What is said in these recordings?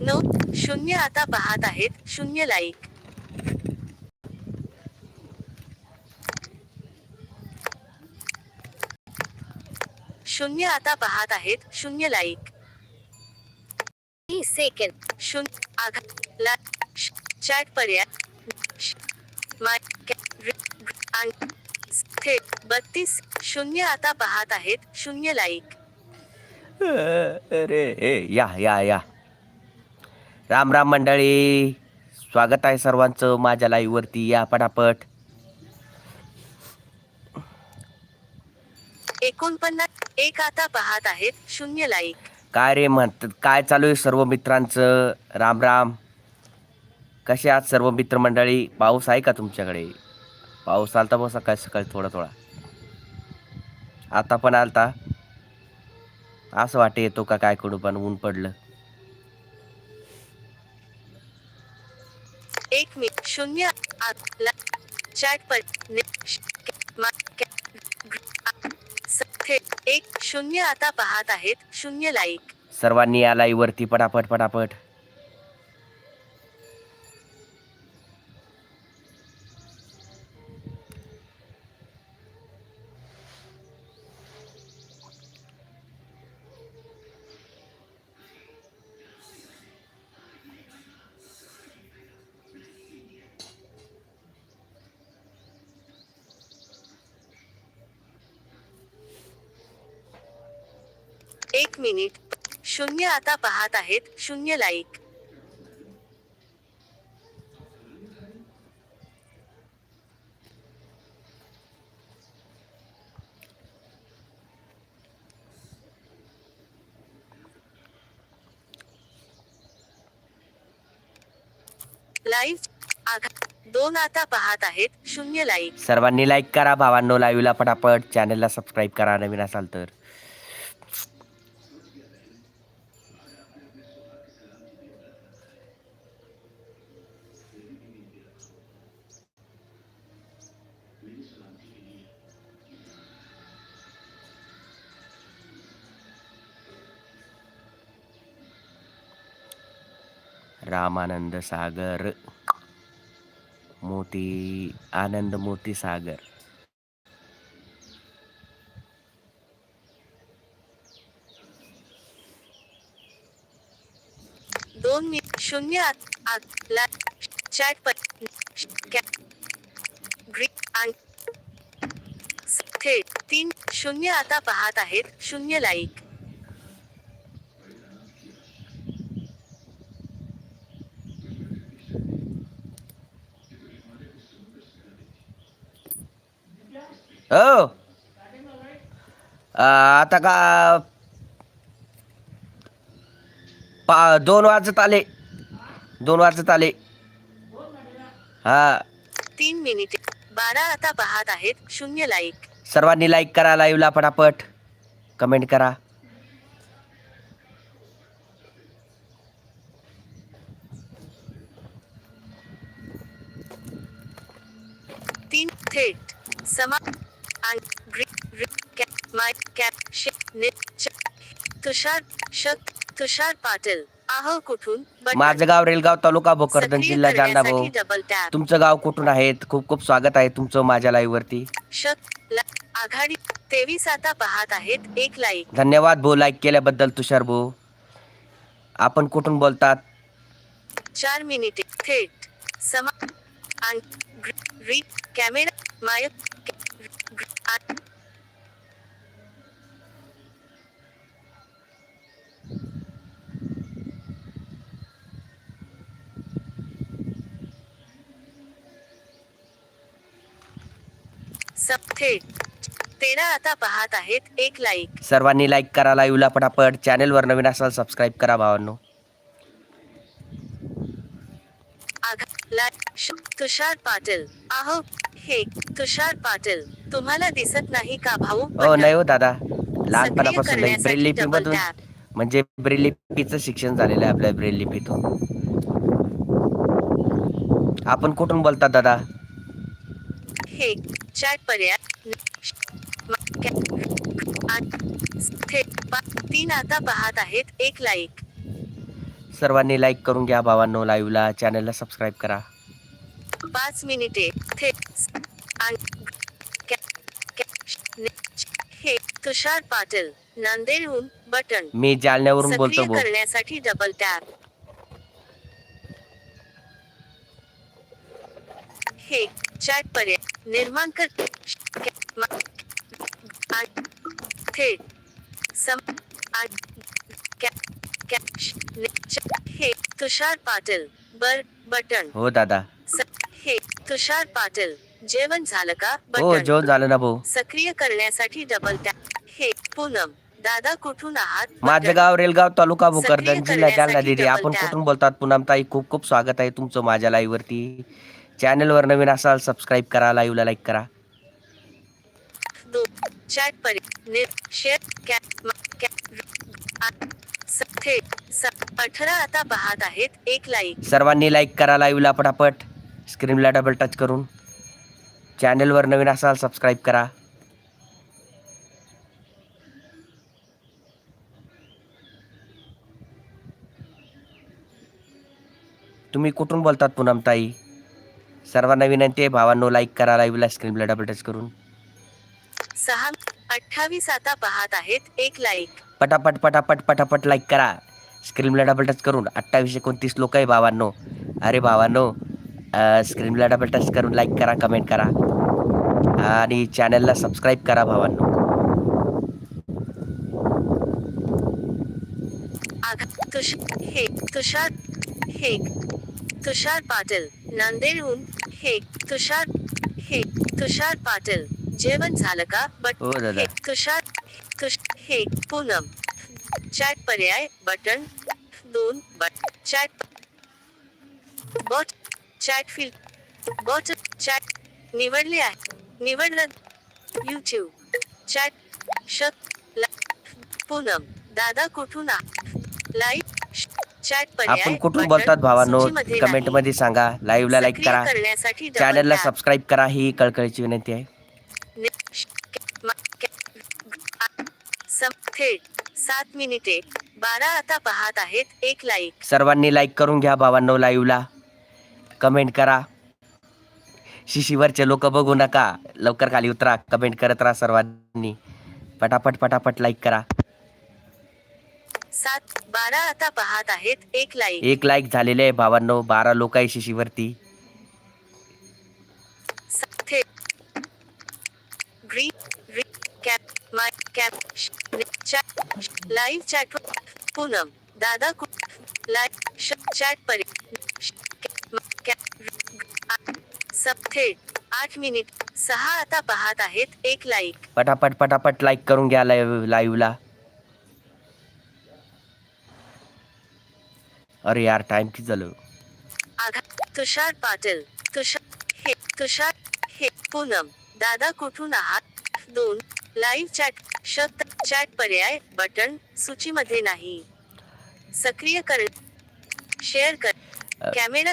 नऊ शून्य आता पाहत आहेत शून्य लाईक शून्य आता पाहत आहेत शून्य लाईक सेकंड शून्य आघा ला श- चॅट पर्याय थेट बत्तीस शून्य आता पाहत आहेत शून्य लाईक अरे ए या या या. राम राम मंडळी. स्वागत आहे सर्वांचं माझ्या लाईव्हवरती या पटापट. एकोणपन्नास एक आता पाहत आहेत शून्य लाईक काय रे म्हणतात काय चालू आहे सर्व मित्रांचं? राम राम. कसे आहात सर्व मित्रमंडळी पाऊस आहे का तुमच्याकडे? पाऊस आलता बघ सकाळी सकाळी थोडा थोडा. आता पण आलता. असं वाटे येतो का काय करू पण ऊन पडलं. एक मे शून्य आत- चॅट पर एक शून्य आता पाहत आहेत. शून्य लाईक सर्वांनी या लाईव्हवरती पटापट पटापट. एक मिनिट. शून्य आता पाहत आहेत शून्य लाईक लाईव्ह दोन आता पाहत आहेत शून्य लाईक सर्वांनी लाईक करा भावांनो लाईव्हला पटापट. चॅनलला सबस्क्राईब करा नवीन असाल तर. रामानंद सागर मोती आनंद मोती सागर दोन मिनिट शून्य आत आत ला चॅट ग्रीक आणि थेट तीन शून्य आता पाहत आहेत शून्य लाईक हो. आता का पा दोन वाजत आले. दोन वाजत आले. हा. तीन मिनिटे. बारा आता पाहत आहेत. शून्य लाईक सर्वांनी लाईक करा लाईव्हला पटापट. कमेंट करा. तीन थेट. समा तुषार शक तुषार पाटील आहो कुठून. माझं गाव रेलगाव तालुका भोकरदन जिल्हा जालना भाऊ. करण्यासाठी डबल टॅप तुमचं गाव कुठून आहे खूप खूप स्वागत आहे तुमचं माझ्या लाईव्ह वरती. शक आघाडी तेवीस आता पाहत आहेत एक लाईक धन्यवाद भाऊ लाईक केल्याबद्दल तुषार भाऊ. आपण कुठून बोलतात? चार मिनिटे थेट. समा कॅमेरा माय कॅ- ग्री- आ- सब थेट तेरा आता पाहत आहेत एक लाईक सर्वांनी लाईक करा लाईव्हला पटापट चॅनलवर नवीन असाल सबस्क्राईब करा भावांनो. तुषार पाटील. आहो हे तुषार पाटील तुम्हाला दिसत नाही का भाऊ? हो नाही हो दादा. लहानपणापासून नाही ब्रेल लिपी double मधून tap. म्हणजे ब्रेल लिपीचं शिक्षण झालेलं आहे आपल्या ब्रेल लिपीतून. आपण कुठून बोलतात दादा? हे चॅट पर्याय. तीन आता पाहत आहेत. एक लाईक सर्वांनी लाईक करून घ्या भावांनो लाईव्हला चॅनलला सबस्क्राईब करा. पाच मिनिटे हे तुषार पाटील नांदेडहून बटन. मी जालन्यावरून बोलतो करण्यासाठी डबल टॅप हे चॅट पर्याय निर्माण कर कॅ- मा- आणि थेट सम आणि कॅ- कॅ- श- ने- च- हे तुषार पाटील बर बटन. हो दादा. हे तुषार पाटील जेवण झालं का? हो बटन. जेवण झालं ना भाऊ. सक्रिय करण्यासाठी डबल टॅप हे पूनम दादा कुठून आहात? माझं बटन. गाव रेलगाव तालुका भोकरदन जिल्हा जालना दिदी. आपण. कुठून बोलतात पुनम ताई? खूप खूप स्वागत आहे तुमचं माझ्या लाईव्ह वरती. चॅनलवर नवीन असाल सबस्क्राईब करा लाईव्हला लाईक करा. चॅट निर शेअर कॅप म- कॅप आ- स- थेट स- अठरा आता पाहत आहेत एक लाईक. सर्वांनी लाईक करा लाईव्हला पटापट. स्क्रीनला डबल टच करून. चॅनलवर नवीन असाल सबस्क्राईब करा. तुम्ही कुठून बोलतात पूनम ताई? सर्वांना विनंती आहे भावांनो लाईक करा लाईव्हला स्क्रीनला डबल टच करून. सहा अठ्ठावीस आता पाहत आहेत एक लाईक. पटापट पटापट पटापट लाईक करा. स्क्रीनला डबल टच करून अठ्ठावीस एकोणतीस लोक आहे भावांनो अरे भावांनो स्क्रीनला डबल टच करून लाईक करा कमेंट करा. आणि चॅनलला सबस्क्राईब करा भावांनो हे तुषार हे तुषार पाटील नांदेडहून हे तुषार हे तुषार पाटील. जेवण झालं का? बट. हे तुषार तुष हे पूनम. चॅट पर्याय बटन दोन but chat bot chat field bot chat निवडले आहे. निवडलं. यूट्यूब चॅट शक पूनम. दादा कुठून लाईव्ह चॅट पर्याय आपण कुठून बोलतात भावांनो? कमेंट. मध्ये सांगा. लाईव्हला लाईक करा. चॅनलला. सबस्क्राईब करा. ही कळकळीची विनंती आहे. सात मिनिटे. बारा आता पाहत आहेत एक लाईक सर्वांनी लाईक करून घ्या भावांनो लाईव्हला कमेंट करा. शिशीवरचे लोक बघू नका. लवकर खाली उतरा. कमेंट करत राहा सर्वांनी. पटापट पटापट लाईक करा. सात बारा आता पाहत आहेत एक लाईक एक लाईक झालेले आहे भावांनो बारा लोक आहे शिशीवरती. Green cap my cap chat live chat Poonam दादा कु लाईव्ह चॅट परी श- कॅप थेट आठ मिनिट सहा आता पाहत आहेत एक लाईक पटापट पटापट लाईक करून घ्या लाईव्ह लाईव्हला अरे यार टाइम की झालं? तुषार पाटील तुषार हे तुषार हे पूनम दादा कुठून आहात? दोन लाईव्ह चॅट शब्द चॅट पर्याय बटन सूचीमध्ये नाही. सक्रिय कर शेअर कर. कॅमेरा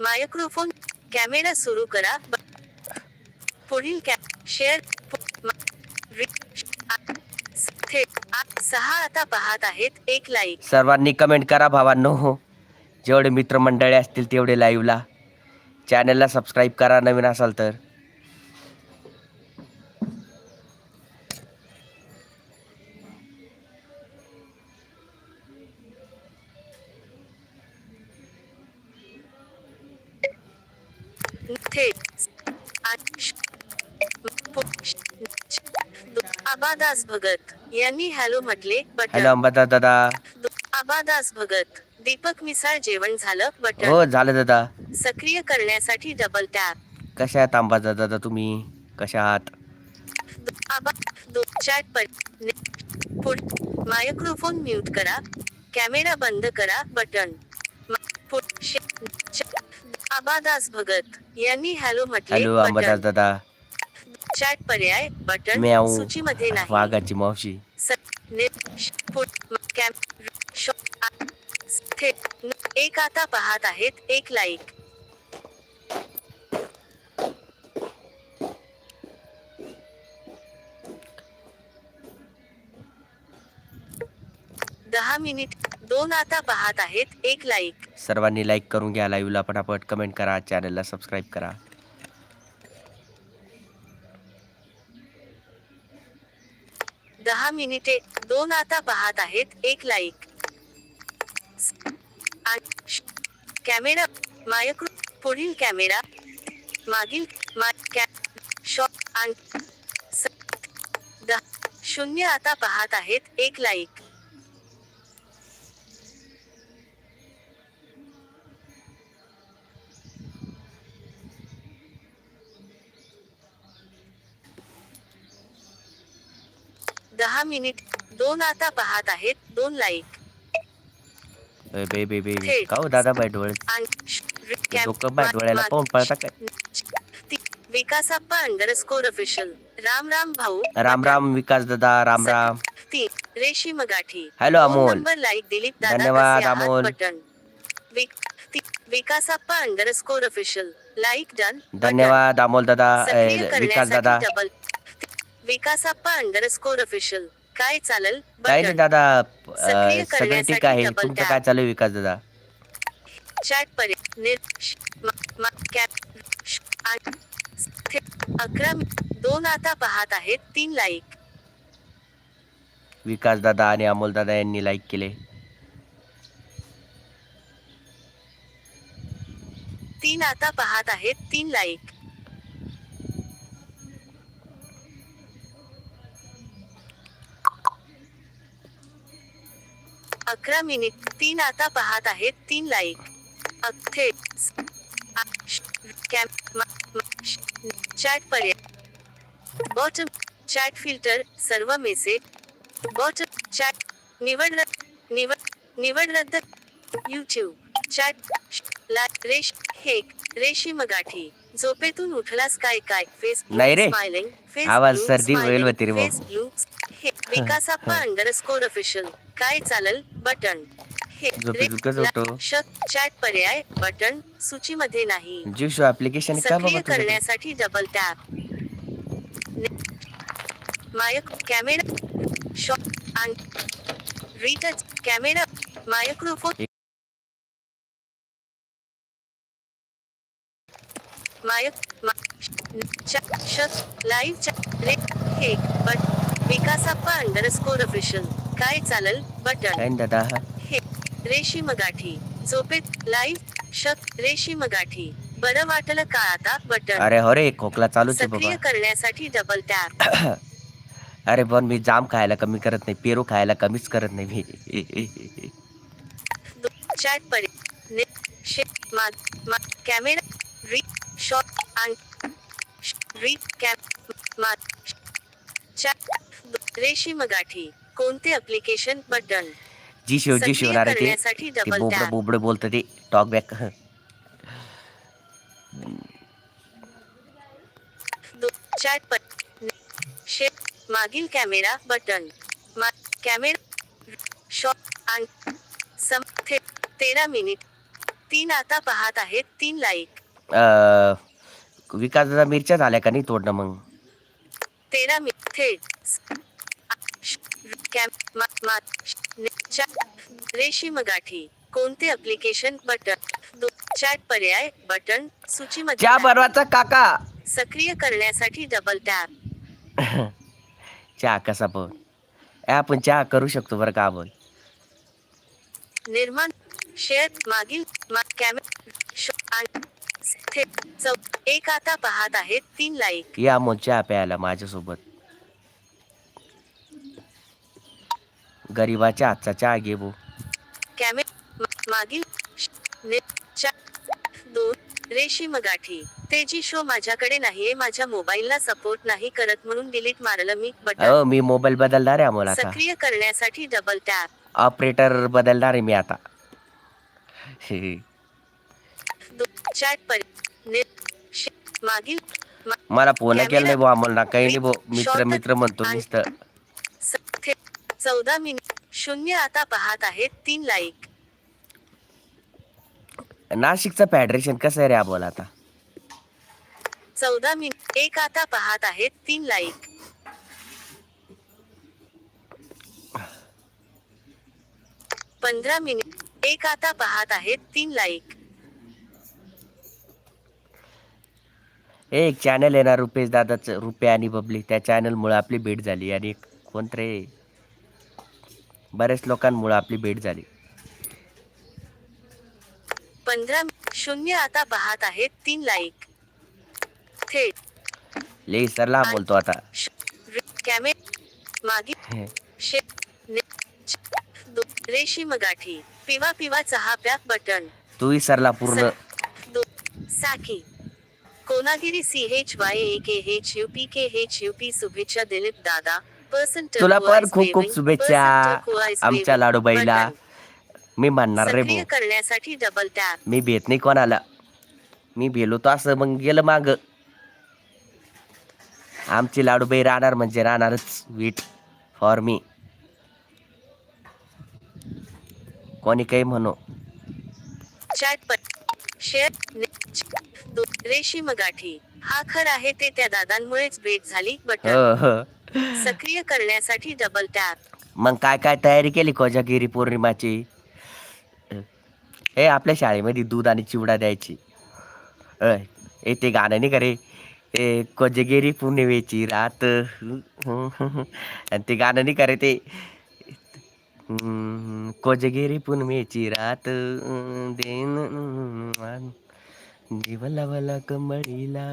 मायक्रोफोन कॅमेरा सुरू करा. पुढील कॅ शेअर सहा आता पाहत आहेत. एक लाईक. सर्वांनी कमेंट करा भावांनो. हो. जेवढे मित्रमंडळी असतील तेवढे लाईव्हला. चॅनलला सबस्क्राईब करा नवीन असाल तर. आबादास भगत यांनी हॅलो म्हटले हॅलो बटन अंबादा दादा। आबादास भगत दीपक मिसाळ जेवण झालं बटन हो झालं दादा। सक्रिय करण्यासाठी डबल टॅप कशा आहात अंबादा दादा तुम्ही? कशा आहात? आबा चॅट पर मायक्रोफोन म्यूट करा. कॅमेरा बंद करा बटन पुढ आबादास भगत यांनी हॅलो म्हटले हॅलो अंबादास दादा. चॅट पर्याय बटन. म्याऊ. सूचीमध्ये नाही. वाघाची मावशी. स- नि- श- पुढ म- कॅम शो- आ- थेट न- एक आता पाहत आहेत एक लाईक. दहा मिनिट दोन आता पाहत आहेत एक लाईक सर्वांनी लाईक करून घ्या लाईव्हला पटापट कमेंट करा चॅनलला सबस्क्राईब करा. दहा मिनिटे दोन आता पाहत आहेत एक लाईक कॅमेरा मायक्रो पुढील कॅमेरा मागील शॉप शून्य आता पाहत आहेत एक लाईक मिनिट. दोन आता पाहत आहेत दोन लाईक ए, बे बे. का हो दादा बाय डोळे? डोकं बाय डोळ्याला पाहून पळता काय? ती- विकासाप्पा अंडरस्कोर ऑफिशियल राम राम भाऊ. राम राम विकास दादा. राम राम. ती रेशीम गाठी hello, Amol. Number like Dilip दादा धन्यवाद? अमोल. बटन. विक- ती- Vikasappa underscore official like done धन्यवाद अमोल दादा. विकास दादा. डबल विकासाप्पा अंडरस्कोर ऑफिशियल काय चालल? काही नाही दादा सक्रिय अ, सगळे ठीक करण्यासाठी आहे तुमचं. काय चालू आहे विकास दादा? चॅट परि निर श- म- म- कॅप श- आठ थे- अकरा मि- दोन आता पाहत आहेत तीन लाईक विकास दादा आणि अमोल दादा यांनी लाईक केले. तीन आता पाहत आहेत तीन लाईक अकरा मिनिट तीन आता पाहत आहेत तीन लाईक कॅम्प चॅट पर्याय बॉटम चॅट फिल्टर सर्व मेसेज बॉटम चॅट निवड निवड निवड रद्द यूट्यूब चॅट ला रेश हेक रेशीम गाठी झोपेतून उठलास काय काय? फेस नाही रे. स्माइलिंग फेस आवाज सर्दी होईल होती रे भाऊ. फेस ब्लू, हे. विकासाप्पा अंडरस्कोर ऑफिशियल काय चालल बटन? हे चॅट पर्याय बटन सूचीमध्ये नाही. जीव शो ऍप्लिकेशन सक्रिय? करण्यासाठी double tap mic camera shop आणि retouch camera microphone mic live हे बट विकासाप्पा अंडरस्कोर ऑफिशियल काय चालल बटन? दादा? हे रेशीम गाठी झोपेत लाईव्ह शक रेशीम गाठी बरं वाटलं का आता बटन? अरे हो रे खोकला चालूच आहे सक्रिय बाबा. करण्यासाठी डबल टॅप अरे पण मी जाम खायला कमी करत नाही पेरू खायला कमीच करत नाही मी. चॅट परि ने मा मा कॅमेरा री शॉट आणि री कॅप मा चॅट रेशीम गाठी कोणते ऍप्लिकेशन बटन जी शिव जी शिवणार आहे ते. ते double बोबड tap. बोबड बोलतं ते. टॉक बॅक चॅट पर शे मागील कॅमेरा बटन कॅमेरा शॉट आणि सम तेरा मिनिट तीन आता पाहत आहेत तीन लाईक विकास दादा मिरच्या झाल्या का नाही तोडणं मग? तेरा मिनिट थेट रेशीम गाठी कोणते ऍप्लिकेशन बटन चॅट पर्याय बटन सूचीमध्ये चहा. बनवायचा काका. सक्रिय करण्यासाठी डबल टॅप चहा कसा पण. आपण चहा करू शकतो बरं का आपण? निर्माण शेअर मागील एक आता पाहत आहेत तीन लाईक या मग चहा प्यायला माझ्यासोबत. गरीबाच्या हातचा भो कॅमे मागील नि- दोन रेशीम गाठी तेजी शो माझ्याकडे नाहीये माझ्या मोबाईलला सपोर्ट नाही करत म्हणून डिलीट मारलं मी बटन. अहो मी मोबाईल बदलणार आहे आम्हाला आता. सक्रिय करण्यासाठी डबल टॅप ऑपरेटर बदलणार आहे मी आता. चॅट पर नि- शे- मागील मा- मला फोन केला नाही भाऊ आम्हाला. काही नाही भाऊ मित्र मित्र म्हणतो नुसतं चौदा मिनिट. शून्य आता पाहत आहेत तीन लाईक नाशिकचं फेडरेशन कसं आहे रे आम्हाला आता? चौदा मिनिट. एक आता पाहत आहेत तीन लाईक पंधरा मिनिट. एक आता पाहत आहेत तीन लाईक हे एक चॅनल आहे ना रुपेश दादाचं रुपे आणि बबली. त्या चॅनलमुळे आपली भेट झाली आणि कोणतरे बऱ्याच लोकांमुळे आपली भेट झाली. पंधरा शून्य आता पाहत आहेत तीन लाईक थेट. ले सरला बोलतो आता. कॅमे मागे शे ने- च- दो- रेशीम गाठी पिवा पिवा चहा प्या बटन. तूही सरला पूर्ण. साखी. कोनागिरी C H Y A K H U P K H U P शुभेच्छा दिलीप दादा. तुला पण खूप खूप शुभेच्छा आमच्या लाडूबाईला. मी म्हणणार रे भाऊ. करण्यासाठी डबल टॅप मी भेट नाही कोणाला. मी भेलो तो असं मग गेलं माग. आमची लाडूबाई राहणार म्हणजे राहणारच वीट फॉर मी कोणी काही म्हणो. चॅट पट शेअर ने- च- दो- रेशीम गाठी. हा खर आहे ते त्या दादांमुळेच भेट झाली हो सक्रिय करण्यासाठी डबल टॅप मग काय काय तयारी केली कोजागिरी पौर्णिमाची? हे आपल्या शाळेमध्ये दूध आणि चिवडा द्यायची. अय, ए ते गाणं नाही का रे? ए कोजगिरी पौर्णिमेची रात. आणि ते गाणं नाही का रे ते? हम्म, कोजागिरी पौर्णिमेची रात. देन. जीव लावला कमळीला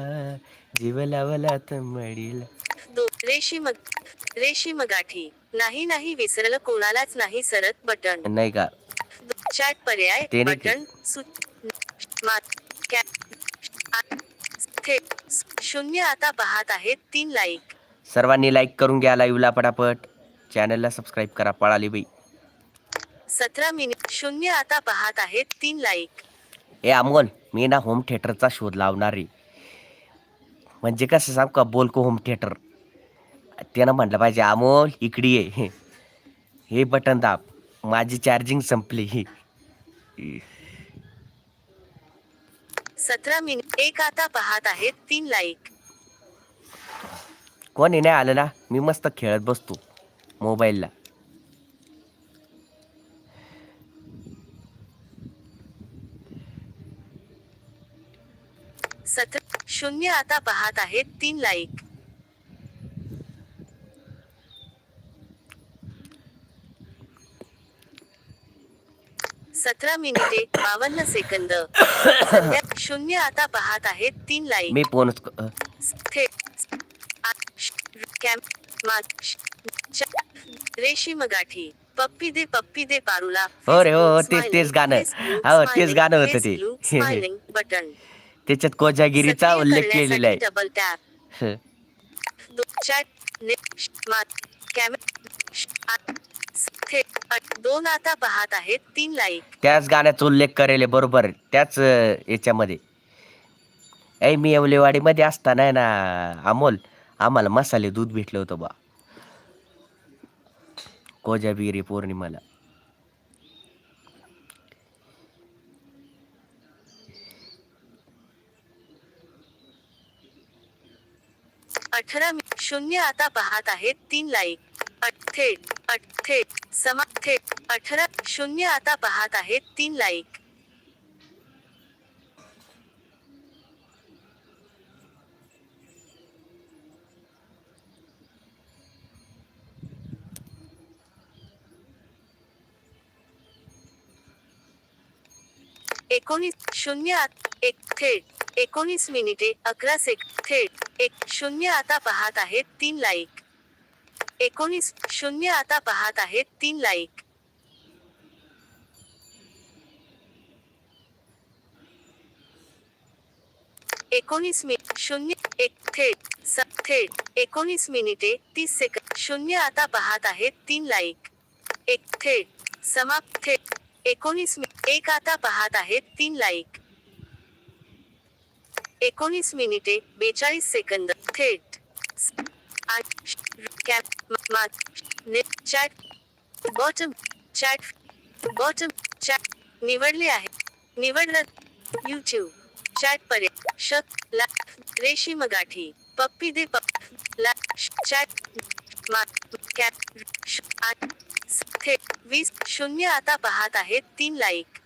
जीव लावला तमळीला. रेशीम रेशीम गाठी नाही नाही विसरलं. कोणालाच नाही सरत बटन नाही का? चॅट पर्याय बटन शून्य आता पाहत आहेत तीन लाईक सर्वांनी लाईक करून घ्या लाईव्हला पटापट. चॅनलला सबस्क्राईब करा पळाली बाई. सतरा मिनिट शून्य आता पाहत आहेत तीन लाईक ए अमोल मी ना होम थिएटरचा शोध लावणार आहे. म्हणजे कसं सांग का बोलको होम थिएटर त्यानं म्हटलं पाहिजे अमोल इकडे ये. हे बटन दाब. माझी चार्जिंग संपली. सतरा मिनिट एक आता पाहत आहेत तीन लाईक कोणी नाही आलं ना मी मस्त खेळत बसतो मोबाईलला. सतरा शून्य आता पाहत आहेत तीन लाईक सतरा मिनिटे बावन्न सेकंद. शून्य आता पाहत आहेत तीन लाईक मी फोन थेट आ- श- कॅम्प मा- श- च- रेशीम गाठी पप्पी दे पप्पी दे पारुला. हो रे, हो, हो, तेच- तेच गाणं. हो, तेच गाणं होतं ते. बटन. त्याच्यात कोजागिरीचा उल्लेख केलेला आहे. डबल टॅप थेट दोन आता पाहत आहेत तीन लाईक त्याच गाण्याचा उल्लेख करेल बरोबर. त्याच अं, याच्यामध्ये. ऐ मी येवलेवाडीमध्ये असताना आहे ना अमोल आम्हाला मसाले दूध भेटलं होतं बा. कोजाबिरी पौर्णिमाला. अठरा शून्य आता पाहत आहेत तीन लाईक थेट अट- थेट समा थेट अठरा शून्य आता पाहत आहेत तीन लाईक एकोणीस शून्य एक थेट एकोणीस मिनिटे अकरा सेक थेट एक शून्य आता पाहत आहेत तीन लाईक एकोणीस शून्य आता पाहत आहेत तीन लाईक एकोणीस मिनिट शून्य एक थेट स थेट एकोणीस मिनिटे तीस सेकंद शून्य आता पाहत आहेत तीन लाईक एक थेट समाप्त थेट एकोणीस मि- एक आता पाहत आहेत तीन लाईक एकोणीस मिनिटे बेचाळीस सेकंद थेट स- आठ श- कॅप म- मा- ने- chat bottom chat bottom chat निवडले आहे निवडलं यूट्यूब चॅट पर्याय शक ला रेशीम गाठी पप्पी दे पप ला चॅट मा कॅप श- आठ थेट वीस शून्य आता पाहत आहेत तीन लाईक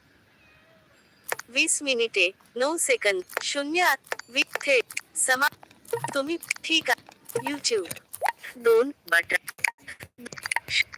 वीस मिनिटे नऊ सेकंद शून्य आत वीस थेट समा तुम्ही ठीक आहे युट्यूब दोन बटन